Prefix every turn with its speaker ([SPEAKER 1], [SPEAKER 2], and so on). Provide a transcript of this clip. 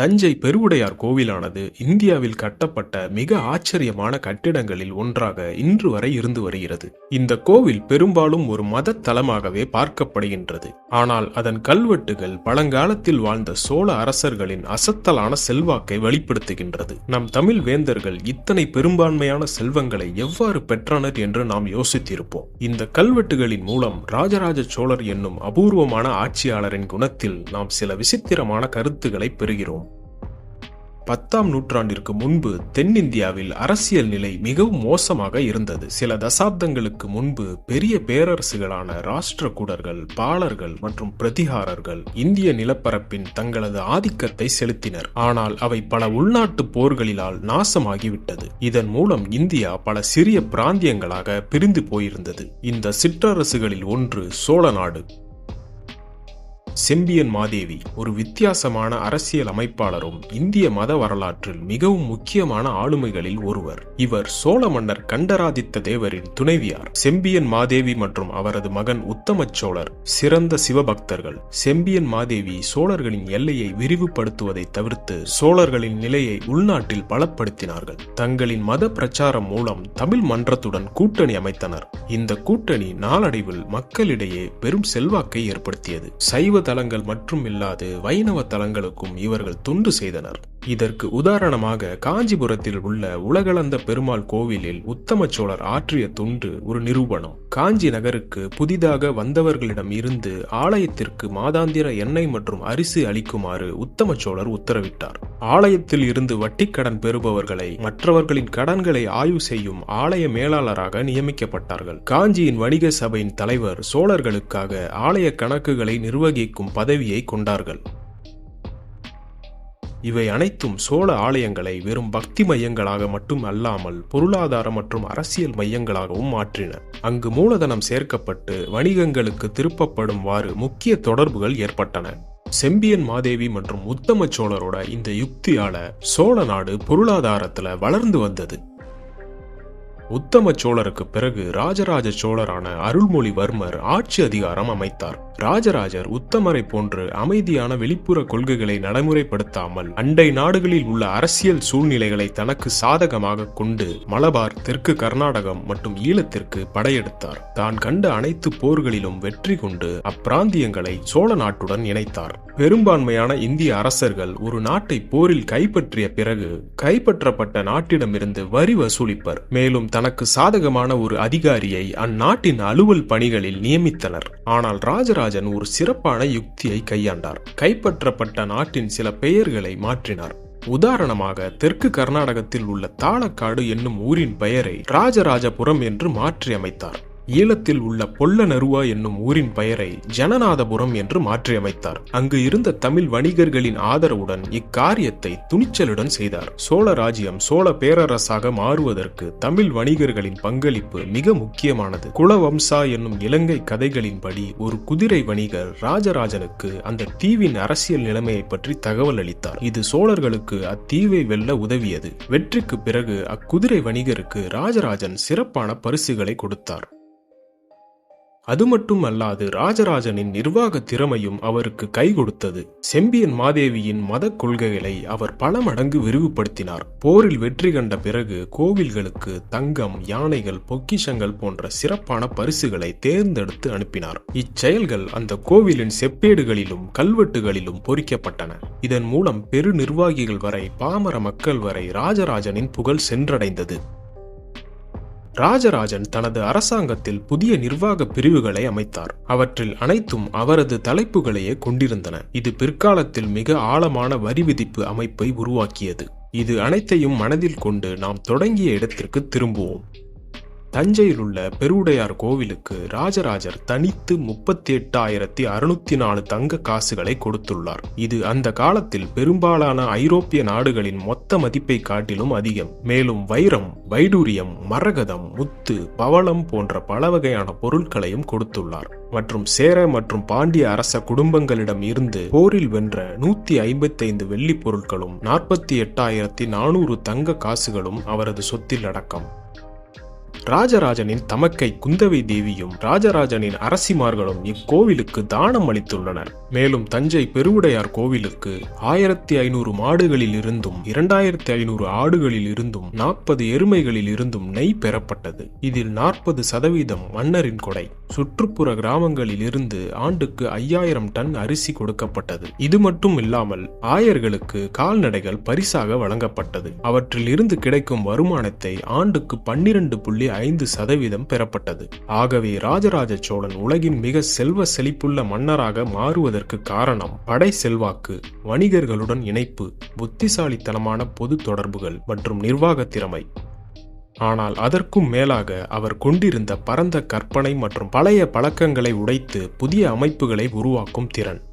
[SPEAKER 1] தஞ்சை பெருவுடையார் கோவிலானது இந்தியாவில் கட்டப்பட்ட மிக ஆச்சரியமான கட்டிடங்களில் ஒன்றாக இன்று வரை இருந்து வருகிறது. இந்த கோவில் பெரும்பாலும் ஒரு மத தலமாகவே பார்க்கப்படுகின்றது. ஆனால் அதன் கல்வெட்டுகள் பழங்காலத்தில் வாழ்ந்த சோழ அரசர்களின் அசத்தலான செல்வாக்கை வெளிப்படுத்துகின்றது. நம் தமிழ் வேந்தர்கள் இத்தனை பெரும்பான்மையான செல்வங்களை எவ்வாறு பெற்றனர் என்று நாம் யோசித்திருப்போம். இந்த கல்வெட்டுகளின் மூலம் ராஜராஜ சோழர் என்னும் அபூர்வமான ஆட்சியாளரின் குணத்தில் நாம் சில விசித்திரமான கருத்துக்களை பெறுகிறோம். பத்தாம் நூற்றாண்டிற்கு முன்பு தென்னிந்தியாவில் அரசியல் நிலை மிகவும் மோசமாக இருந்தது. சில தசாப்தங்களுக்கு முன்பு பெரிய பேரரசுகளான ராஷ்டிரகூடர்கள் பாலர்கள் மற்றும் பிரதிகாரர்கள் இந்திய நிலப்பரப்பின் தங்களது ஆதிக்கத்தை செலுத்தினர். ஆனால் அவை பல உள்நாட்டு போர்களிலால் நாசமாகிவிட்டது. இதன் மூலம் இந்தியா பல சிறிய பிராந்தியங்களாக பிரிந்து போயிருந்தது. இந்த சிற்றரசுகளில் ஒன்று சோழ நாடு. செம்பியன் மாதேவி ஒரு வித்தியாசமான அரசியல் அமைப்பாளரும் இந்திய மத வரலாற்றில் மிகவும் முக்கியமான ஆளுமைகளில் ஒருவர். இவர் சோழ மன்னர் கண்டராதித்த தேவரின் துணைவியார். செம்பியன் மாதேவி மற்றும் அவரது மகன் உத்தம சோழர் சிறந்த சிவபக்தர்கள். செம்பியன் மாதேவி சோழர்களின் எல்லையை விரிவுபடுத்துவதை தவிர்த்து சோழர்களின் நிலையை உள்நாட்டில் பலப்படுத்தினார்கள். தங்களின் மத பிரச்சாரம் மூலம் தமிழ் மன்றத்துடன் கூட்டணி அமைத்தனர். இந்த கூட்டணி நாளடைவில் மக்களிடையே பெரும் செல்வாக்கை ஏற்படுத்தியது. சைவ தலங்கள் மற்றும் இல்லாது வைணவ தலங்களுக்கும் இவர்கள் தொண்டு செய்தனர். இதற்கு உதாரணமாக காஞ்சிபுரத்தில் உள்ள உலகளந்த பெருமாள் கோவிலில் உத்தம சோழர் ஆற்றிய தொண்டு ஒரு நிரூபணம். காஞ்சி நகருக்கு புதிதாக வந்தவர்களிடம் இருந்து ஆலயத்திற்கு மாதாந்திர எண்ணெய் மற்றும் அரிசி அளிக்குமாறு உத்தம சோழர் உத்தரவிட்டார். ஆலயத்தில் இருந்து வட்டிக்கடன் பெறுபவர்களை மற்றவர்களின் கடன்களை ஆய்வு செய்யும் ஆலய மேலாளராக நியமிக்கப்பட்டார்கள். காஞ்சியின் வணிக சபையின் தலைவர் சோழர்களுக்காக ஆலய கணக்குகளை நிர்வகிக்கும் பதவியை கொண்டார்கள். இவை அனைத்தும் சோழ ஆலயங்களை வெறும் பக்தி மையங்களாக மட்டும் அல்லாமல் பொருளாதார மற்றும் அரசியல் மையங்களாகவும் மாற்றின. அங்கு மூலதனம் சேர்க்கப்பட்டு வணிகங்களுக்கு திருப்பப்படும்வாறு முக்கிய தொடர்புகள் ஏற்பட்டன. செம்பியன் மாதேவி மற்றும் உத்தம சோழரோட இந்த யுக்தியால சோழ நாடு பொருளாதாரத்துல வளர்ந்து வந்தது. உத்தம சோழருக்கு பிறகு ராஜராஜ சோழரான அருள்மொழிவர்மர் ஆட்சி அதிகாரம் அமைத்தார். ராஜராஜர் உத்தமரை போன்று அமைதியான வெளிப்புற கொள்கைகளை நடைமுறைப்படுத்தாமல் அண்டை நாடுகளில் உள்ள அரசியல் சூழ்நிலைகளை தனக்கு சாதகமாக கொண்டு மலபார் தெற்கு கர்நாடகம் மற்றும் ஈழத்திற்கு படையெடுத்தார். தான் கண்ட அனைத்து போர்களிலும் வெற்றி கொண்டு அப்பிராந்தியங்களை சோழ நாட்டுடன் இணைத்தார். பெரும்பான்மையான இந்திய அரசர்கள் ஒரு நாட்டை போரில் கைப்பற்றிய பிறகு கைப்பற்றப்பட்ட நாட்டிடமிருந்து வரி வசூலிப்பர். மேலும் தனக்கு சாதகமான ஒரு அதிகாரியை அந்நாட்டின் அலுவல் பணிகளில் நியமித்தனர். ஆனால் ராஜராஜ ராஜராஜன் ஒரு சிறப்பான யுக்தியை கையாண்டார். கைப்பற்றப்பட்ட நாட்டின் சில பெயர்களை மாற்றினார். உதாரணமாக தெற்கு கர்நாடகத்தில் உள்ள தாளக்காடு என்னும் ஊரின் பெயரை ராஜராஜபுரம் என்று மாற்றி அமைத்தார் ஈழத்தில் உள்ள பொல்லநருவா என்னும் ஊரின் பெயரை ஜனநாதபுரம் என்று மாற்றியமைத்தார். அங்கு இருந்த தமிழ் வணிகர்களின் ஆதரவுடன் இக்காரியத்தை துணிச்சலுடன் செய்தார். சோழ ராஜ்யம் சோழ பேரரசாக மாறுவதற்கு தமிழ் வணிகர்களின் பங்களிப்பு மிக முக்கியமானது. குலவம்சா என்னும் இலங்கை கதைகளின்படி ஒரு குதிரை வணிகர் ராஜராஜனுக்கு அந்த தீவின் அரசியல் நிலைமையை பற்றி தகவல் அளித்தார். இது சோழர்களுக்கு அத்தீவை வெல்ல உதவியது. வெற்றிக்கு பிறகு அக்குதிரை வணிகருக்கு ராஜராஜன் சிறப்பான பரிசுகளை கொடுத்தார். அது மட்டும் அல்லாது ராஜராஜனின் நிர்வாக திறமையும் அவருக்கு கை கொடுத்தது. செம்பியன் மாதேவியின் மத கொள்கைகளை அவர் பல மடங்கு விரிவுபடுத்தினார். போரில் வெற்றி கண்ட பிறகு கோவில்களுக்கு தங்கம் யானைகள் பொக்கிஷங்கள் போன்ற சிறப்பான பரிசுகளை தேர்ந்தெடுத்து அனுப்பினார். இச்செயல்கள் அந்த கோவிலின் செப்பேடுகளிலும் கல்வெட்டுகளிலும் பொறிக்கப்பட்டன. இதன் மூலம் பெரு நிர்வாகிகள் வரை பாமர மக்கள் வரை ராஜராஜனின் புகழ் சென்றடைந்தது. ராஜராஜன் தனது அரசாங்கத்தில் புதிய நிர்வாக பிரிவுகளை அமைத்தார். அவற்றில் அனைத்தும் அவரது தலைப்புகளையே கொண்டிருந்தன. இது பிற்காலத்தில் மிக ஆழமான வரி விதிப்பு அமைப்பை உருவாக்கியது. இது அனைத்தையும் மனதில் கொண்டு நாம் தொடங்கிய இடத்திற்கு திரும்புவோம். தஞ்சையில் உள்ள பெருவுடையார் கோவிலுக்கு ராஜராஜர் தனித்து முப்பத்தி எட்டாயிரத்தி அறுநூத்தி நாலு தங்க காசுகளை கொடுத்துள்ளார். இது அந்த காலத்தில் பெரும்பாலான ஐரோப்பிய நாடுகளின் மொத்த மதிப்பை காட்டிலும் அதிகம். மேலும் வைரம் வைடூரியம் மரகதம் முத்து பவளம் போன்ற பல வகையான பொருட்களையும் கொடுத்துள்ளார். மற்றும் சேர மற்றும் பாண்டிய அரச குடும்பங்களிடம் இருந்து போரில் வென்ற நூத்தி ஐம்பத்தைந்து வெள்ளி பொருட்களும் நாற்பத்தி எட்டாயிரத்தி நானூறு தங்க காசுகளும் அவரது சொத்தில் அடக்கம். ராஜராஜனின் தமக்கை குந்தவை தேவியும் ராஜராஜனின் அரசிமார்களும் இக்கோவிலுக்கு தானம் அளித்துள்ளனர். மேலும் தஞ்சை பெருவுடையார் கோவிலுக்கு ஆயிரத்தி ஐநூறு மாடுகளில் இருந்தும் இரண்டாயிரத்தி ஐநூறு ஆடுகளில் இருந்தும் நாற்பது எருமைகளில் இருந்தும் நெய் பெறப்பட்டது. இதில் நாற்பது சதவீதம் மன்னரின் கொடை. சுற்றுப்புற கிராமங்களில் இருந்து ஆண்டுக்கு ஐயாயிரம் டன் அரிசி கொடுக்கப்பட்டது. இது மட்டும் இல்லாமல் ஆயர்களுக்கு கால்நடைகள் பரிசாக வழங்கப்பட்டது. அவற்றில் இருந்து கிடைக்கும் வருமானத்தை ஆண்டுக்கு பன்னிரண்டு புள்ளி ஐந்து சதவீதம் பெறப்பட்டது. ஆகவே ராஜராஜ சோழன் உலகின் மிக செல்வ செழிப்புள்ள மன்னராக மாறுவதற்கு காரணம் படை செல்வாக்கு வணிகர்களுடன் இணைப்பு புத்திசாலித்தனமான பொது தொடர்புகள் மற்றும் நிர்வாக திறமை. ஆனால் அதற்கும் மேலாக அவர் கொண்டிருந்த பரந்த கற்பனை மற்றும் பழைய பழக்கங்களை உடைத்து புதிய அமைப்புகளை உருவாக்கும் திறன்.